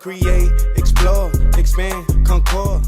Create, explore, expand, concord.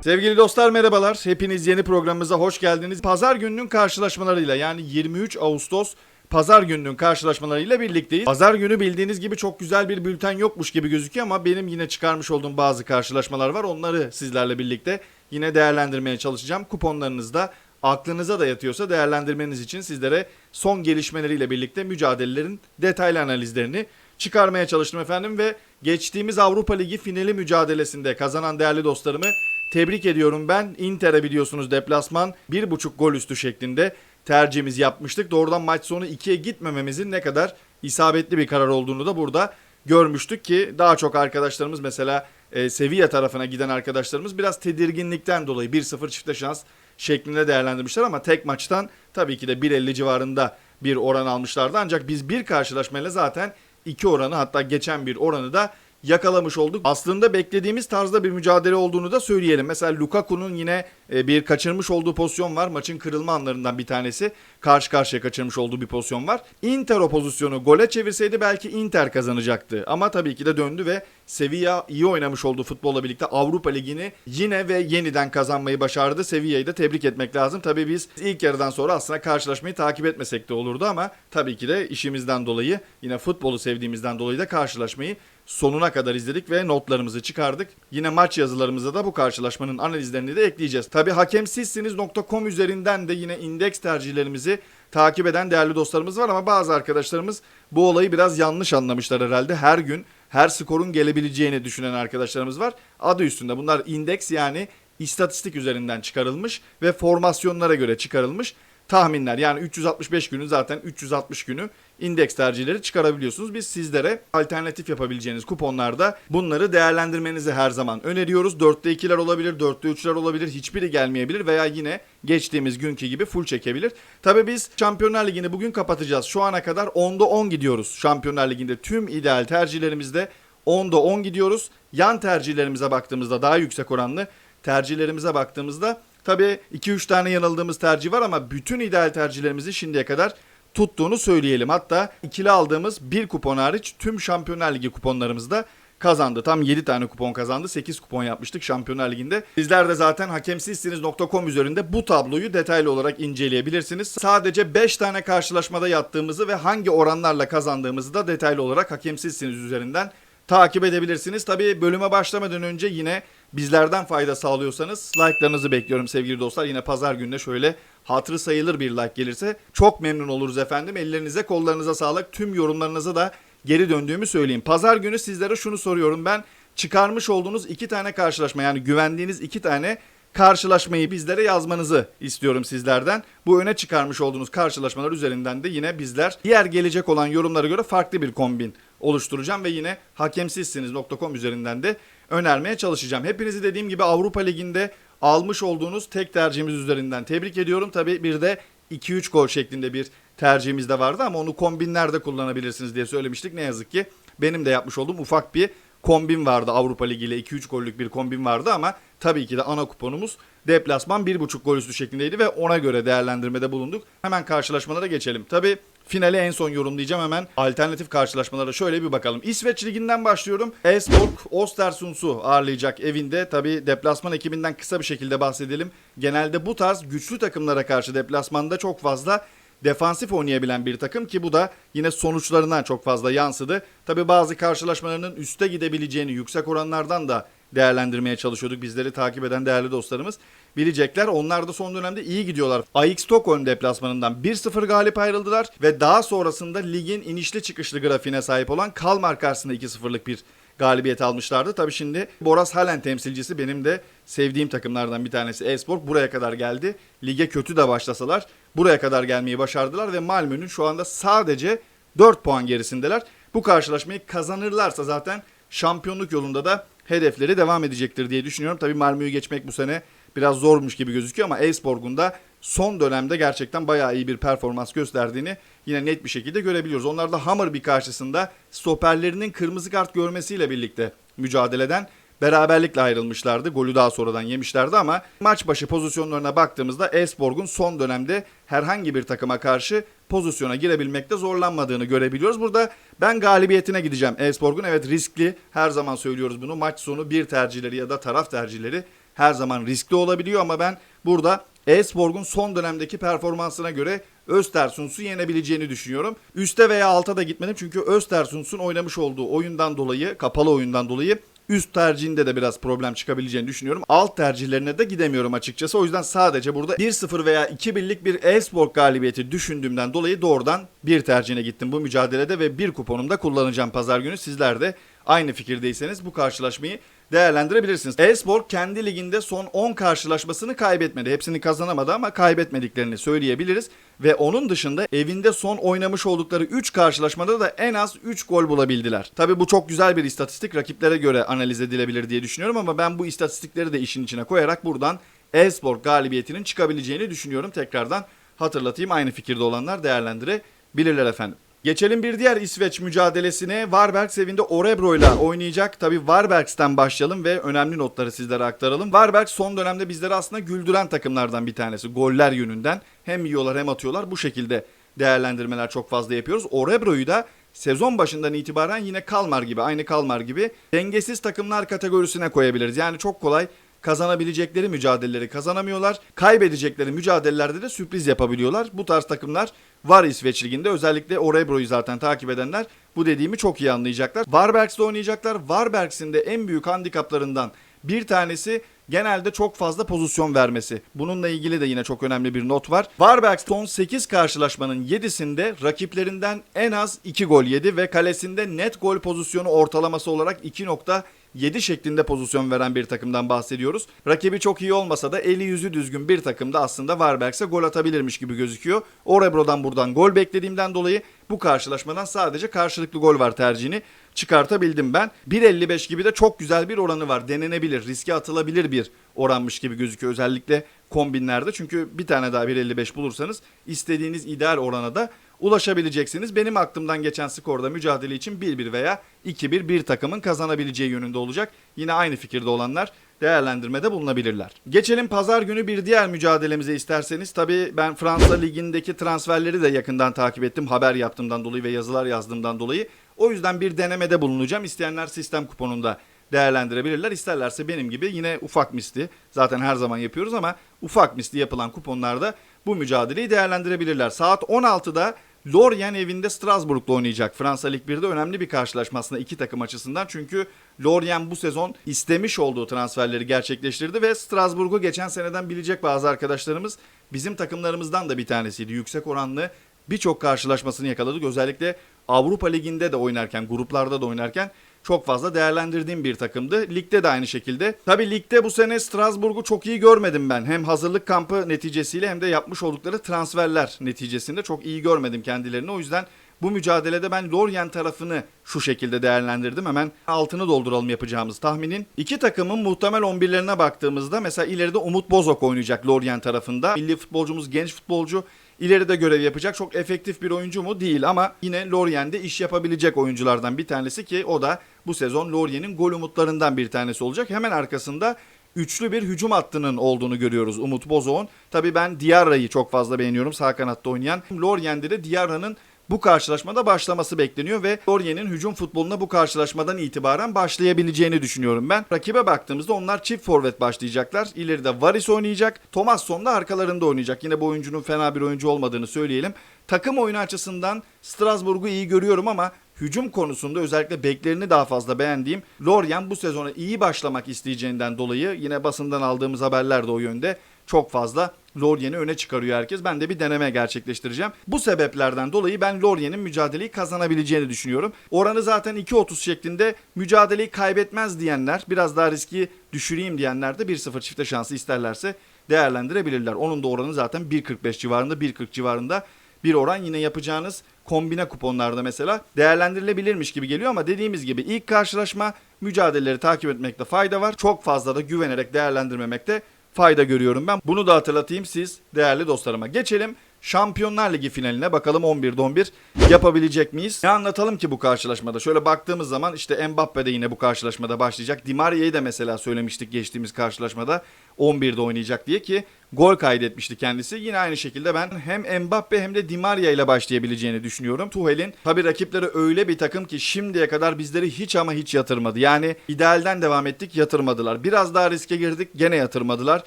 Sevgili dostlar merhabalar. Hepiniz yeni programımıza hoş geldiniz. Pazar gününün karşılaşmalarıyla yani 23 Ağustos Pazar gününün karşılaşmalarıyla birlikteyiz. Pazar günü bildiğiniz gibi çok güzel bir bülten yokmuş gibi gözüküyor ama benim yine çıkarmış olduğum bazı karşılaşmalar var. Onları sizlerle birlikte yine değerlendirmeye çalışacağım. Kuponlarınızda aklınıza da yatıyorsa değerlendirmeniz için sizlere son gelişmeleriyle birlikte mücadelelerin detaylı analizlerini çıkarmaya çalıştım efendim ve geçtiğimiz Avrupa Ligi finali mücadelesinde kazanan değerli dostlarımı tebrik ediyorum ben. Inter'e biliyorsunuz deplasman 1.5 gol üstü şeklinde tercihimiz yapmıştık. Doğrudan maç sonu 2'ye gitmememizin ne kadar isabetli bir karar olduğunu da burada görmüştük ki daha çok arkadaşlarımız mesela e, Sevilla tarafına giden arkadaşlarımız biraz tedirginlikten dolayı 1-0 çifte şans şeklinde değerlendirmişler ama tek maçtan tabii ki de 1.50 civarında bir oran almışlardı. Ancak biz bir karşılaşmayla zaten iki oranı hatta geçen bir oranı da yakalamış olduk. Aslında beklediğimiz tarzda bir mücadele olduğunu da söyleyelim. Mesela Lukaku'nun yine e, bir kaçırmış olduğu pozisyon var. Maçın kırılma anlarından bir tanesi. Karşı karşıya kaçırmış olduğu bir pozisyon var. Inter o pozisyonu gole çevirseydi belki Inter kazanacaktı. Ama tabii ki de döndü ve Sevilla iyi oynamış olduğu futbolla birlikte Avrupa Ligi'ni yine ve yeniden kazanmayı başardı. Sevilla'yı da tebrik etmek lazım. Tabii biz ilk yarıdan sonra aslında karşılaşmayı takip etmesek de olurdu ama tabii ki de işimizden dolayı yine futbolu sevdiğimizden dolayı da karşılaşmayı sonuna kadar izledik ve notlarımızı çıkardık. Yine maç yazılarımıza da bu karşılaşmanın analizlerini de ekleyeceğiz. Tabi hakemsizsiniz.com üzerinden de yine indeks tercihlerimizi takip eden değerli dostlarımız var ama bazı arkadaşlarımız bu olayı biraz yanlış anlamışlar herhalde. Her gün her skorun gelebileceğini düşünen arkadaşlarımız var. Adı üstünde bunlar indeks yani istatistik üzerinden çıkarılmış ve formasyonlara göre çıkarılmış tahminler. Yani 365 günü zaten 360 günü indeks tercihleri çıkarabiliyorsunuz. Biz sizlere alternatif yapabileceğiniz kuponlarda bunları değerlendirmenizi her zaman öneriyoruz. 4'te 2'ler olabilir, 4'te 3'ler olabilir. Hiçbiri gelmeyebilir veya yine geçtiğimiz günkü gibi full çekebilir. Tabii biz Şampiyonlar Ligi'ni bugün kapatacağız. Şu ana kadar 10'da 10 gidiyoruz. Şampiyonlar Ligi'nde tüm ideal tercihlerimizde 10'da 10 gidiyoruz. Yan tercihlerimize baktığımızda daha yüksek oranlı tercihlerimize baktığımızda tabii 2-3 tane yanıldığımız tercih var ama bütün ideal tercihlerimizi şimdiye kadar tuttuğunu söyleyelim. Hatta ikili aldığımız bir kupon hariç tüm Şampiyonlar Ligi kuponlarımızda kazandı. Tam 7 tane kupon kazandı. 8 kupon yapmıştık Şampiyonlar Ligi'nde. Sizler de zaten hakemsizsiniz.com üzerinde bu tabloyu detaylı olarak inceleyebilirsiniz. Sadece 5 tane karşılaşmada yattığımızı ve hangi oranlarla kazandığımızı da detaylı olarak hakemsizsiniz üzerinden takip edebilirsiniz. Tabii bölüme başlamadan önce yine bizlerden fayda sağlıyorsanız like'larınızı bekliyorum sevgili dostlar. Yine pazar gününe şöyle hatırı sayılır bir like gelirse çok memnun oluruz efendim. Ellerinize kollarınıza sağlık. Tüm yorumlarınıza da geri döndüğümü söyleyeyim. Pazar günü sizlere şunu soruyorum ben. Çıkarmış olduğunuz iki tane karşılaşma yani güvendiğiniz iki tane karşılaşmayı bizlere yazmanızı istiyorum sizlerden. Bu öne çıkarmış olduğunuz karşılaşmalar üzerinden de yine bizler diğer gelecek olan yorumlara göre farklı bir kombin oluşturacağım ve yine hakemsizsiniz.com üzerinden de önermeye çalışacağım. Hepinizi dediğim gibi Avrupa Ligi'nde almış olduğunuz tek tercihimiz üzerinden tebrik ediyorum. Tabi bir de 2-3 gol şeklinde bir tercihimiz de vardı ama onu kombinlerde kullanabilirsiniz diye söylemiştik. Ne yazık ki benim de yapmış olduğum ufak bir kombin vardı Avrupa Ligi ile 2-3 gollük bir kombin vardı ama tabii ki de ana kuponumuz deplasman 1.5 gol üstü şeklindeydi ve ona göre değerlendirmede bulunduk. Hemen karşılaşmalara geçelim. Tabii finali en son yorumlayacağım hemen. Alternatif karşılaşmalara şöyle bir bakalım. İsveç Ligi'nden başlıyorum. Esborg Ostersund'u ağırlayacak evinde. Tabii deplasman ekibinden kısa bir şekilde bahsedelim. Genelde bu tarz güçlü takımlara karşı deplasmanda çok fazla defansif oynayabilen bir takım ki bu da yine sonuçlarından çok fazla yansıdı. Tabi bazı karşılaşmalarının üste gidebileceğini yüksek oranlardan da değerlendirmeye çalışıyorduk. Bizleri takip eden değerli dostlarımız bilecekler. Onlar da son dönemde iyi gidiyorlar. AX Stockholm deplasmanından 1-0 galip ayrıldılar ve daha sonrasında ligin inişli çıkışlı grafiğine sahip olan Kalmar karşısında 2-0'lık bir galibiyet almışlardı. Tabii şimdi Boras Halen temsilcisi benim de sevdiğim takımlardan bir tanesi Esport buraya kadar geldi. Lige kötü de başlasalar buraya kadar gelmeyi başardılar ve Malmö'nün şu anda sadece 4 puan gerisindeler. Bu karşılaşmayı kazanırlarsa zaten şampiyonluk yolunda da hedefleri devam edecektir diye düşünüyorum. Tabii Malmö'yü geçmek bu sene biraz zormuş gibi gözüküyor ama Eisborg'un da son dönemde gerçekten bayağı iyi bir performans gösterdiğini yine net bir şekilde görebiliyoruz. Onlar da Hammerby karşısında stoperlerinin kırmızı kart görmesiyle birlikte mücadeleden beraberlikle ayrılmışlardı. Golü daha sonradan yemişlerdi ama maç başı pozisyonlarına baktığımızda Esborg'un son dönemde herhangi bir takıma karşı pozisyona girebilmekte zorlanmadığını görebiliyoruz. Burada ben galibiyetine gideceğim Esborg'un. Evet riskli her zaman söylüyoruz bunu. Maç sonu bir tercihleri ya da taraf tercihleri her zaman riskli olabiliyor ama ben burada Esborg'un son dönemdeki performansına göre Östersunds'u yenebileceğini düşünüyorum. Üste veya alta da gitmedim çünkü Östersunds'un oynamış olduğu oyundan dolayı, kapalı oyundan dolayı üst tercihinde de biraz problem çıkabileceğini düşünüyorum. Alt tercihlerine de gidemiyorum açıkçası. O yüzden sadece burada 1-0 veya 2-1'lik bir Elfsborg galibiyeti düşündüğümden dolayı doğrudan bir tercihine gittim bu mücadelede ve bir kuponumda kullanacağım pazar günü. Sizler de aynı fikirdeyseniz bu karşılaşmayı değerlendirebilirsiniz. Elfsborg kendi liginde son 10 karşılaşmasını kaybetmedi. Hepsini kazanamadı ama kaybetmediklerini söyleyebiliriz. Ve onun dışında evinde son oynamış oldukları 3 karşılaşmada da en az 3 gol bulabildiler. Tabi bu çok güzel bir istatistik. Rakiplere göre analiz edilebilir diye düşünüyorum ama ben bu istatistikleri de işin içine koyarak buradan Elfsborg galibiyetinin çıkabileceğini düşünüyorum. Tekrardan hatırlatayım aynı fikirde olanlar değerlendirebilirler efendim. Geçelim bir diğer İsveç mücadelesine. Varberg evinde Orebro ile oynayacak. Tabi Varberg'den başlayalım ve önemli notları sizlere aktaralım. Varberg son dönemde bizleri aslında güldüren takımlardan bir tanesi. Goller yönünden hem yiyorlar hem atıyorlar. Bu şekilde değerlendirmeler çok fazla yapıyoruz. Orebro'yu da sezon başından itibaren yine Kalmar gibi, aynı Kalmar gibi dengesiz takımlar kategorisine koyabiliriz. Yani çok kolay kazanabilecekleri mücadeleleri kazanamıyorlar. Kaybedecekleri mücadelelerde de sürpriz yapabiliyorlar. Bu tarz takımlar var İsveç Ligi'nde. Özellikle Orebro'yu zaten takip edenler bu dediğimi çok iyi anlayacaklar. Varbergs'de oynayacaklar. Varbergs'in de en büyük handikaplarından bir tanesi genelde çok fazla pozisyon vermesi. Bununla ilgili de yine çok önemli bir not var. Varberg son 8 karşılaşmanın 7'sinde rakiplerinden en az 2 gol yedi ve kalesinde net gol pozisyonu ortalaması olarak 2.7 şeklinde pozisyon veren bir takımdan bahsediyoruz. Rakibi çok iyi olmasa da eli yüzü düzgün bir takımda aslında Varberg'se gol atabilirmiş gibi gözüküyor. Orebro'dan buradan gol beklediğimden dolayı bu karşılaşmadan sadece karşılıklı gol var tercihini çıkartabildim ben. 1.55 gibi de çok güzel bir oranı var. Denenebilir, riske atılabilir bir oranmış gibi gözüküyor özellikle kombinlerde. Çünkü bir tane daha 1.55 bulursanız istediğiniz ideal orana da ulaşabileceksiniz. Benim aklımdan geçen skorda mücadele için 1-1 veya 2-1 bir takımın kazanabileceği yönünde olacak. Yine aynı fikirde olanlar değerlendirmede bulunabilirler. Geçelim pazar günü bir diğer mücadelemize isterseniz. Tabii ben Fransa Ligi'ndeki transferleri de yakından takip ettim. Haber yaptığımdan dolayı ve yazılar yazdığımdan dolayı. O yüzden bir denemede bulunacağım. İsteyenler sistem kuponunda değerlendirebilirler. İsterlerse benim gibi yine ufak misli zaten her zaman yapıyoruz ama ufak misli yapılan kuponlarda bu mücadeleyi değerlendirebilirler. Saat 16'da Lorient evinde Strasbourg'la oynayacak. Fransa Lig 1'de önemli bir karşılaşma aslında iki takım açısından. Çünkü Lorient bu sezon istemiş olduğu transferleri gerçekleştirdi ve Strasbourg'u geçen seneden bilecek bazı arkadaşlarımız bizim takımlarımızdan da bir tanesiydi. Yüksek oranlı birçok karşılaşmasını yakaladık. Özellikle Avrupa Ligi'nde de oynarken, gruplarda da oynarken çok fazla değerlendirdiğim bir takımdı. Ligde de aynı şekilde. Tabi ligde bu sene Strasbourg'u çok iyi görmedim ben. Hem hazırlık kampı neticesiyle hem de yapmış oldukları transferler neticesinde çok iyi görmedim kendilerini. O yüzden bu mücadelede ben Lorient tarafını şu şekilde değerlendirdim. Hemen altını dolduralım yapacağımız tahminin. İki takımın muhtemel 11'lerine baktığımızda mesela ileride Umut Bozok oynayacak Lorient tarafında. Milli futbolcumuz genç futbolcu. İleride görev yapacak çok efektif bir oyuncu mu? Değil ama yine Lorient'de iş yapabilecek oyunculardan bir tanesi ki o da bu sezon Lorient'in gol umutlarından bir tanesi olacak. Hemen arkasında üçlü bir hücum hattının olduğunu görüyoruz Umut Bozok'un. Tabii ben Diarra'yı çok fazla beğeniyorum sağ kanatta oynayan. Lorient'de de Diarra'nın bu karşılaşmada başlaması bekleniyor ve Lorient'in hücum futboluna bu karşılaşmadan itibaren başlayabileceğini düşünüyorum ben. Rakibe baktığımızda onlar çift forvet başlayacaklar. İleride Varis oynayacak. Thomasson da arkalarında oynayacak. Yine bu oyuncunun fena bir oyuncu olmadığını söyleyelim. Takım oyunu açısından Strasbourg'u iyi görüyorum ama hücum konusunda özellikle beklerini daha fazla beğendiğim Lorient bu sezona iyi başlamak isteyeceğinden dolayı yine basından aldığımız haberler de o yönde çok fazla Lorient'i öne çıkarıyor herkes. Ben de bir deneme gerçekleştireceğim. Bu sebeplerden dolayı ben Lorient'in mücadeleyi kazanabileceğini düşünüyorum. Oranı zaten 2.30 şeklinde mücadeleyi kaybetmez diyenler, biraz daha riski düşüreyim diyenler de 1-0 çifte şansı isterlerse değerlendirebilirler. Onun da oranı zaten 1.45 civarında, 1.40 civarında bir oran yine yapacağınız kombine kuponlarda mesela değerlendirilebilirmiş gibi geliyor ama dediğimiz gibi ilk karşılaşma mücadeleleri takip etmekte fayda var. Çok fazla da güvenerek değerlendirmemekte fayda görüyorum ben. Bunu da hatırlatayım siz değerli dostlarıma. Geçelim Şampiyonlar Ligi finaline bakalım 11'de 11 yapabilecek miyiz? Ne anlatalım ki bu karşılaşmada? Şöyle baktığımız zaman işte Mbappe de yine bu karşılaşmada başlayacak. Di Maria'yı da mesela söylemiştik geçtiğimiz karşılaşmada 11'de oynayacak diye ki gol kaydetmişti kendisi. Yine aynı şekilde ben hem Mbappe hem de Di Maria ile başlayabileceğini düşünüyorum. Tuhel'in tabi rakipleri öyle bir takım ki şimdiye kadar bizleri hiç ama hiç yatırmadı. Yani idealden devam ettik yatırmadılar. Biraz daha riske girdik gene yatırmadılar.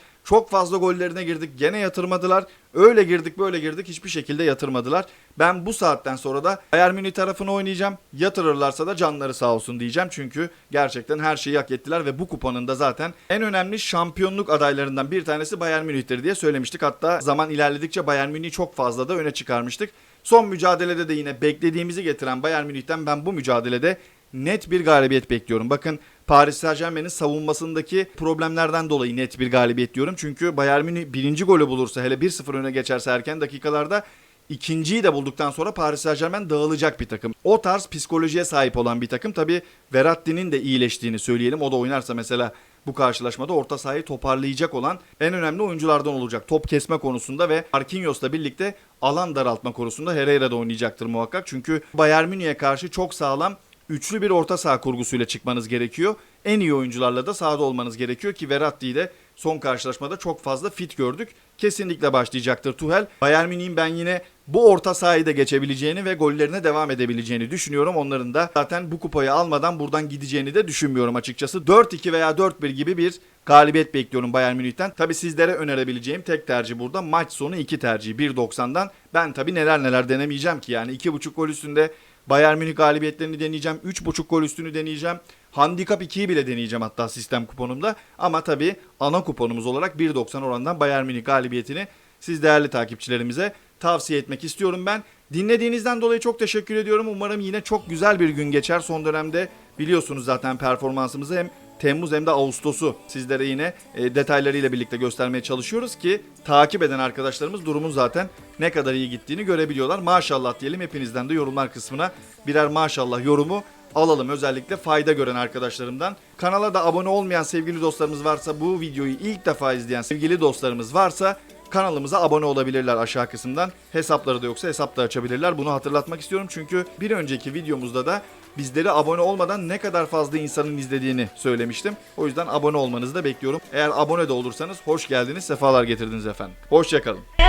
Çok fazla gollerine girdik gene yatırmadılar. Öyle girdik böyle girdik hiçbir şekilde yatırmadılar. Ben bu saatten sonra da Bayern Münih tarafını oynayacağım. Yatırırlarsa da canları sağ olsun diyeceğim. Çünkü gerçekten her şeyi hak ettiler ve bu kupanın da zaten en önemli şampiyonluk adaylarından bir tanesi Bayern Münih'tir diye söylemiştik. Hatta zaman ilerledikçe Bayern Münih'i çok fazla da öne çıkarmıştık. Son mücadelede de yine beklediğimizi getiren Bayern Münih'ten ben bu mücadelede net bir galibiyet bekliyorum. Bakın Paris Saint Germain'in savunmasındaki problemlerden dolayı net bir galibiyet diyorum. Çünkü Bayern Münih birinci golü bulursa hele 1-0 öne geçerse erken dakikalarda ikinciyi de bulduktan sonra Paris Saint Germain dağılacak bir takım. O tarz psikolojiye sahip olan bir takım. Tabi Verratti'nin de iyileştiğini söyleyelim. O da oynarsa mesela bu karşılaşmada orta sahayı toparlayacak olan en önemli oyunculardan olacak. Top kesme konusunda ve Marquinhos'la birlikte alan daraltma konusunda Herrera da oynayacaktır muhakkak. Çünkü Bayern Münih'e karşı çok sağlam üçlü bir orta saha kurgusuyla çıkmanız gerekiyor. En iyi oyuncularla da sahada olmanız gerekiyor ki Verratti'yi de son karşılaşmada çok fazla fit gördük. Kesinlikle başlayacaktır Tuhel. Bayern Münih'in ben yine bu orta sahayı da geçebileceğini ve gollerine devam edebileceğini düşünüyorum. Onların da zaten bu kupayı almadan buradan gideceğini de düşünmüyorum açıkçası. 4-2 veya 4-1 gibi bir galibiyet bekliyorum Bayern Münih'ten. Tabi sizlere önerebileceğim tek tercih burada maç sonu 2 tercih 1.90'dan. Ben tabi neler neler denemeyeceğim ki yani 2.5 gol üstünde Bayern Münih galibiyetlerini deneyeceğim. 3.5 gol üstünü deneyeceğim. Handikap 2'yi bile deneyeceğim hatta sistem kuponumda. Ama tabii ana kuponumuz olarak 1.90 orandan Bayern Münih galibiyetini siz değerli takipçilerimize tavsiye etmek istiyorum ben. Dinlediğinizden dolayı çok teşekkür ediyorum. Umarım yine çok güzel bir gün geçer. Son dönemde biliyorsunuz zaten performansımızı hem Temmuz hem de Ağustos'u sizlere yine e, detaylarıyla birlikte göstermeye çalışıyoruz ki takip eden arkadaşlarımız durumun zaten ne kadar iyi gittiğini görebiliyorlar. Maşallah diyelim hepinizden de yorumlar kısmına birer maşallah yorumu alalım özellikle fayda gören arkadaşlarımdan. Kanala da abone olmayan sevgili dostlarımız varsa bu videoyu ilk defa izleyen sevgili dostlarımız varsa kanalımıza abone olabilirler aşağı kısımdan. Hesapları da yoksa hesap da açabilirler. Bunu hatırlatmak istiyorum çünkü bir önceki videomuzda da bizleri abone olmadan ne kadar fazla insanın izlediğini söylemiştim. O yüzden abone olmanızı da bekliyorum. Eğer abone de olursanız hoş geldiniz, sefalar getirdiniz efendim. Hoşçakalın.